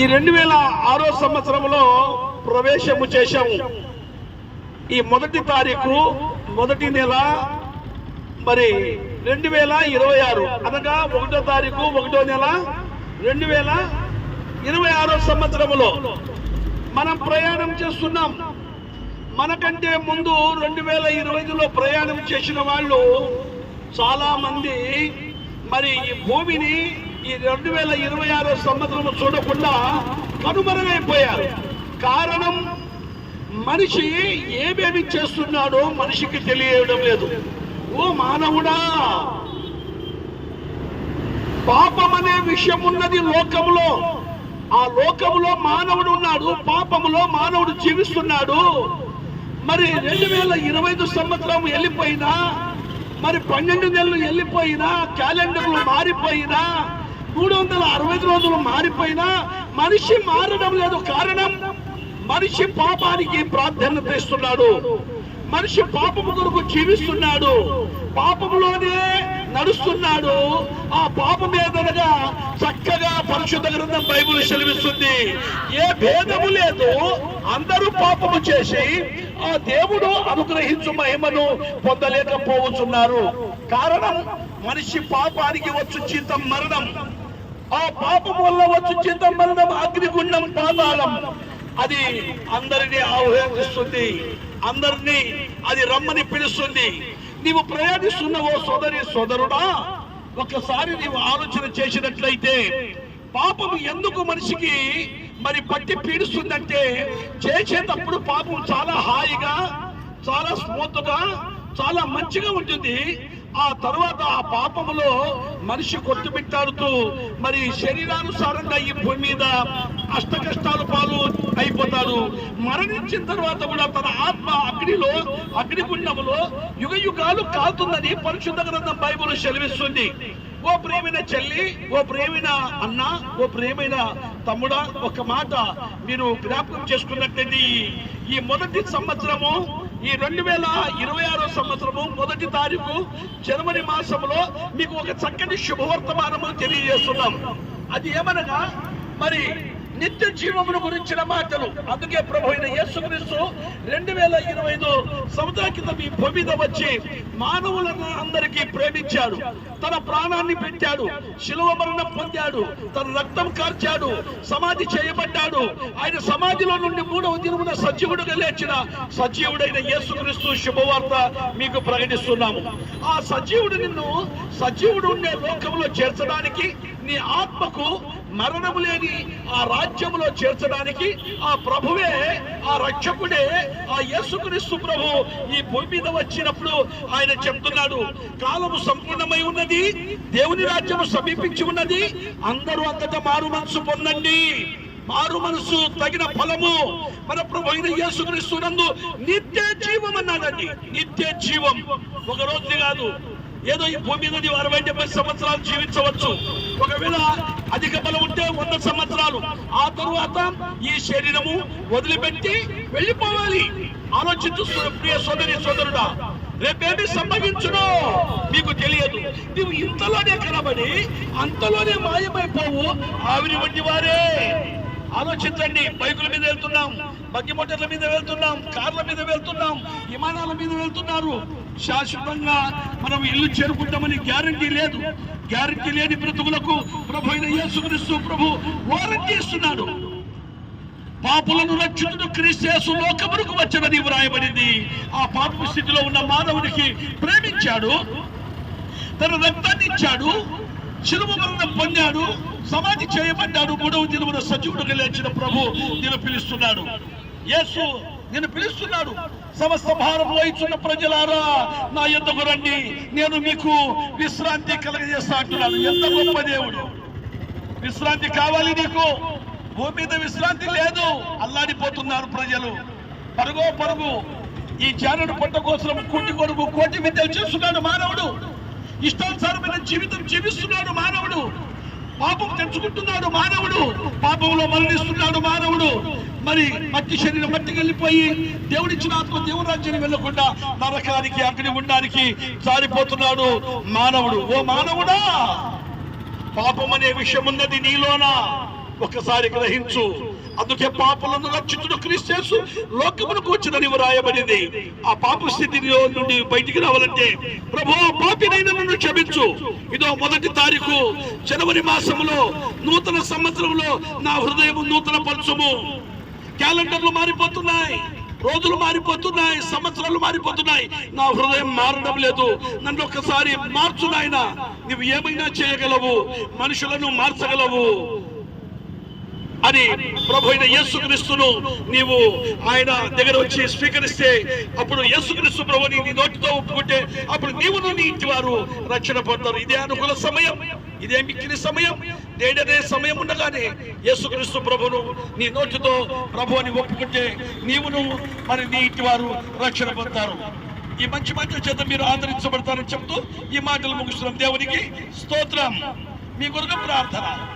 ఈ రెండు వేల ఆరో సంవత్సరంలో ప్రవేశము చేశాము. ఈ మొదటి తారీఖు మొదటి నెల మరి రెండు వేల ఇరవై ఆరు. అనగా ఒకటో తారీఖు ఒకటో నెల రెండు వేల ఇరవై ఆరో సంవత్సరములో మనం ప్రయాణం చేస్తున్నాం. మనకంటే ముందు రెండు వేల ఇరవై ఐదులో ప్రయాణం చేసిన వాళ్ళు చాలా మంది మరి ఈ భూమిని ఈ రెండు వేల ఇరవై ఆరో సంవత్సరం చూడకుండా కనుమరుగైపోయారు. కారణం మనిషి ఏమేమి చేస్తున్నాడో మనిషికి తెలియడం లేదు. ఓ మానవుడా! పాపం అనే విషయం ఉన్నది లోకంలో ఆ లోకంలో మానవుడు ఉన్నాడు పాపములో మానవుడు జీవిస్తున్నాడు. మరి రెండు వేల ఇరవై ఐదు సంవత్సరం వెళ్ళిపోయినా మరి పన్నెండు నెలలు వెళ్ళిపోయినా క్యాలెండర్లు మారిపోయినా మూడు వందల అరవై రోజులు మారిపోయినా మనిషి మారడం లేదు. కారణం మనిషి పాపానికి ప్రాధాన్యత ఇస్తున్నాడు. మనిషి పాపము కొరకు జీవిస్తున్నాడు. పాపములోనే నడుస్తున్నాడు. ఆ పాపం ఏదనగా చక్కగా పరిశుద్ధ గ్రంథం బైబుల్ సెలవిస్తుంది. ఏ భేదము లేదు. అందరూ పాపము చేసి ఆ దేవుడు అనుగ్రహించు మహిమను పొందలేకపోతున్నారు. కారణం మనిషి పాపానికి వచ్చు జీతం మరణం. ఆ పాపం వల్ల వచ్చి జీతం మరణం అగ్నిగుండం పాతాళం. అది అందరినీ ఆహ్వానిస్తుంది. అందరినీ అది రమ్మని పిలుస్తుంది. నీవు ప్రయాణిస్తున్న ఓ సోదరి సోదరుడా ఒకసారి నీవు ఆలోచన చేసినట్లయితే పాపం ఎందుకు మనిషికి మరి పట్టి పీడిస్తుందంటే చేసేటప్పుడు పాపం చాలా హాయిగా చాలా స్మూత్గా చాలా మంచిగా ఉంటుంది. ఆ తర్వాత ఆ పాపములో మనిషి కొట్టుమిట్టాడుతూ మరి శరీరానుసారంగా ఈ భూమి మీద అష్ట కష్టాలు పాలు అయిపోతాడు మరణించిన తర్వాత కూడా తన ఆత్మ అగ్నిలో అగ్నిగుండములో యుగ యుగాలు కాలుతుందని పరిశుద్ధ గ్రంథం బైబుల్ సెలవిస్తుంది. ఓ ప్రేమైన చెల్లి ఓ ప్రేమైన అన్న ఓ ప్రేమైన తమ్ముడా ఒక మాట మీరు జ్ఞాపకం చేసుకున్నట్లయితే ఈ మొదటి సంవత్సరము ఈ రెండు వేల ఇరవై ఆరో సంవత్సరము మొదటి తారీఖు జనవరి మాసంలో మీకు ఒక చక్కటి శుభవర్తమానము తెలియజేస్తున్నాం. అది ఏమనగా మరి నిత్య జీవమును గురించిన మాటలు. అందుకే ప్రభు అయిన యేసుక్రీస్తు రెండు వేల ఇరవై ఐదు సంవత్సరాల క్రితం ఈ భూమి వచ్చి మానవులను అందరికీ ప్రేమించాడు. తన ప్రాణాన్ని పెట్టాడు. శిలువ మరణం పొందాడు. తన రక్తం కార్చాడు. సమాధి చేయబడ్డాడు. ఆయన సమాధిలో నుండి మూడవ దినమున సజీవుడుగా లేచిన సజీవుడైన యేసుక్రీస్తు శుభవార్త మీకు ప్రకటిస్తున్నాము. ఆ సజీవుడు నిన్ను సజీవుడు ఉండే లోకంలో చేర్చడానికి నీ ఆత్మకు మరణము లేని ఆ రాజ్యములో చేర్చడానికి ఆ ప్రభువే ఆ రక్షకుడే ఆ యేసుక్రీస్తు ప్రభు ఈ భూమి మీద వచ్చినప్పుడు ఆయన చెప్తున్నాడు కాలము సంపూర్ణమై ఉన్నది దేవుని రాజ్యము సమీపించి ఉన్నది అందరూ అంతటా మారు మనసు పొందండి. మారు మనసు తగిన ఫలము మన ప్రభు అయిన యేసుక్రీస్తు నందు నిత్య జీవం అన్నాడండి నిత్య జీవం. ఒక రోజు కాదు ఏదో ఈ భూమి మీద నీవు అరవై డెబ్బై సంవత్సరాలు జీవించవచ్చు. ఒకవేళ అధిక బలం ఉంటే వంద సంవత్సరాలు. ఆ తరువాత ఈ శరీరము వదిలిపెట్టి వెళ్ళిపోవాలి. ఆలోచించు ప్రియ సోదరి సోదరుడా. రేపేమి సంభవించును మీకు తెలియదు. నీవు ఇంతలోనే కనబడి అంతలోనే మాయమైపోవు. ఆవిరి వంటి వారే. ఆలోచించండి. బైకుల మీద వెళ్తున్నాం. బగ్గి మోటార్ల మీద వెళ్తున్నాం. కార్ల మీద వెళ్తున్నాం. విమానాల మీద వెళ్తున్నారు. శాశ్వతంగా మనం ఇల్లు చేరుకుంటామని గ్యారంటీ లేదు. గ్యారంటీ లేని బ్రతుకులకు ప్రభు అయిన యేసుక్రీస్తు ప్రభు వారంటీ ఇస్తున్నాడు పాపులను రక్షితుడు క్రీస్తు లోకమునకు వచ్చనని వ్రాయబడింది. ఆ పాప స్థితిలో ఉన్న మానవునికి ప్రేమించాడు. తన రక్తాన్ని ఇచ్చాడు. శిలువ మరణం పొందాడు. సమాధి చేయబడ్డాడు. మూడవ దినమున సజీవుడుగా లేచిన ప్రభు నేను పిలుస్తున్నాడు. యేసు నేను పిలుస్తున్నాడు. సమస్త భారంలో ఇచ్చిన ప్రజలారా నా ఎందుకు రండి. నేను మీకు విశ్రాంతి కలగజేస్తా అంటున్నాను. ఎంత గొప్ప దేవుడు. విశ్రాంతి కావాలి నీకు. భూమి మీద విశ్రాంతి లేదు. అల్లాడిపోతున్నారు ప్రజలు. పరుగో పరుగు. ఈ జానుడు పంట కోసం కూటి కొడుకు కోటి విద్యలు చేస్తున్నాడు మానవుడు. ఇష్టానుసారమైన జీవితం జీవిస్తున్నాడు మానవుడు. పాపం తెచ్చుకుంటున్నాడు మానవుడు. పాపంలో మరణిస్తున్నాడు మానవుడు. మరి మట్టి శరీరం మట్టికి వెళ్ళిపోయి దేవుడిచ్చిన ఆత్మ దేవుని వెళ్ళకుండా నరకానికి అక్కడి ఉండడానికి జారిపోతున్నాడు మానవుడు. ఓ మానవుడా! పాపం అనే విషయం ఉన్నది నీలోన. ఒకసారి గ్రహించు. అందుకే పాపలను రక్షితుడు క్రీస్తు లోకమునకు వచ్చినని వ్రాయబడింది ఆ పాప స్థితిలో నుండి బయటికి రావాలంటే ప్రభు పాపినైన నన్ను క్షమించు. ఇదో మొదటి తారీఖు జనవరి మాసంలో నూతన సంవత్సరంలో నా హృదయం నూతన పరచుము క్యాలెండర్లు మారిపోతున్నాయి రోజులు మారిపోతున్నాయి సంవత్సరాలు మారిపోతున్నాయి. నా హృదయం మారడం లేదు. నన్ను ఒక్కసారి మార్చు నాయన. నువ్వు ఏమైనా చేయగలవు? మనుషులను మార్చగలవు. అని ప్రభు అయిన యేసుక్రీస్తును నీవు ఆయన దగ్గర వచ్చి స్వీకరిస్తే అప్పుడు యేసుక్రీస్తు ప్రభుని నీ నోటితో ఒప్పుకుంటే అప్పుడు నీవును నీ ఇంటి వారు రక్షణ పొందారు. ఇదే అనుకూల సమయం. ఇదే మిక్కిన సమయం. నేడనే సమయం ఉండగానే యేసుక్రీస్తు ప్రభును నీ నోటితో ప్రభు అని ఒప్పుకుంటే నీవును మరి నీ ఇంటి వారు రక్షణ పొందుతారు. ఈ మంచి మంచి చేత మీరు ఆదరించబడతారని చెప్తూ ఈ మాటలు ముగిస్తున్నాం. దేవునికి స్తోత్రం. మీ కొరకు ప్రార్థన.